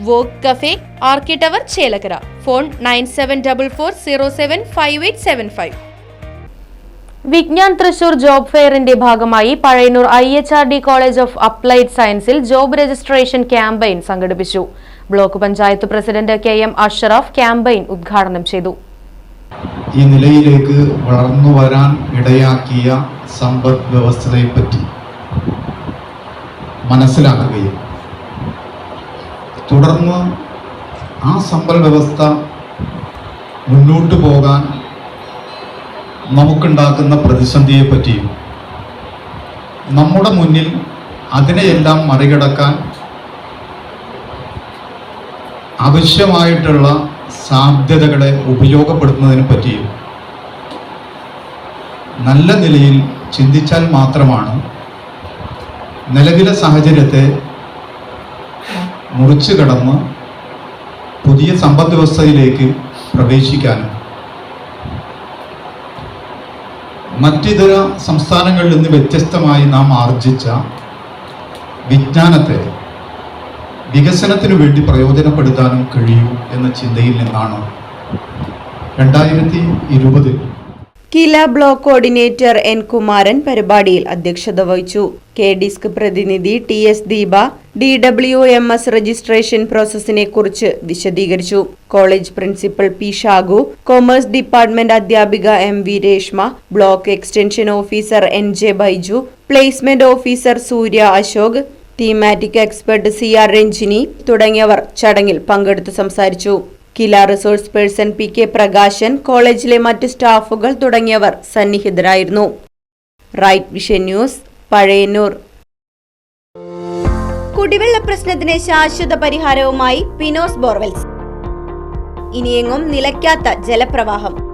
Wok cafe Arki tower Chelakkara. Phone nine seven double four zero seven five eight seven five. Vijnan Thrissur job ഫെയറിന്റെ ഭാഗമായി Pazhayannur I H R D college of applied സയൻസിൽ job registration campaign സംഘടിപ്പിച്ചു. Block panchayat president K M Ashraf campaign ഉദ്ഘാടനം ചെയ്തു. ഈ നിലയിലേക്ക് വളർന്നു വരാൻ ഇടയാക്കിയ സമ്പദ് വ്യവസ്ഥയെപ്പറ്റി മനസ്സിലാക്കുകയും തുടർന്ന് ആ സമ്പൽ വ്യവസ്ഥ മുന്നോട്ട് പോകാൻ നമുക്കുണ്ടാക്കുന്ന പ്രതിസന്ധിയെപ്പറ്റിയും നമ്മുടെ മുന്നിൽ അതിനെയെല്ലാം മറികടക്കാൻ ആവശ്യമായിട്ടുള്ള സാധ്യതകളെ ഉപയോഗപ്പെടുത്തുന്നതിനെ പറ്റിയും നല്ല നിലയിൽ ചിന്തിച്ചാൽ മാത്രമാണ് നിലവിലെ സാഹചര്യത്തെ മുറിച്ചു കടന്ന് പുതിയ സമ്പദ് വ്യവസ്ഥയിലേക്ക് പ്രവേശിക്കാനും മറ്റിതര സംസ്ഥാനങ്ങളിൽ നിന്ന് വ്യത്യസ്തമായി നാം ആർജിച്ച വിജ്ഞാനത്തെ വികസനത്തിനു വേണ്ടി പ്രയോജനപ്പെടുത്താനും കഴിയൂ എന്ന ചിന്തയിൽ നിന്നാണ് രണ്ടായിരത്തി ഇരുപതിൽ Kila block coordinator N Kumaran പരിപാടിയിൽ അധ്യക്ഷത വഹിച്ചു. കെ ഡിസ്ക് പ്രതിനിധി T S Deepa D W M S registration പ്രോസസ്സിനെ കുറിച്ച് വിശദീകരിച്ചു. College principal P Shagu commerce department അധ്യാപിക M V Reshma block extension officer N J Baiju placement officer Surya Ashok thematic expert C R Ranjini തുടങ്ങിയവർ ചടങ്ങിൽ പങ്കെടുത്തു സംസാരിച്ചു. Kila resource person P K Prakashan കോളേജിലെ മറ്റ് സ്റ്റാഫുകൾ തുടങ്ങിയവർ സന്നിഹിതരായിരുന്നു. Right vision news Pazhayannur. കുടിവെള്ള പ്രശ്നത്തിന് ശാശ്വത പരിഹാരവുമായി പിനോസ് ബോർവെൽസ്. ഇനിയെങ്ങും നിലയ്ക്കാത്ത ജലപ്രവാഹം.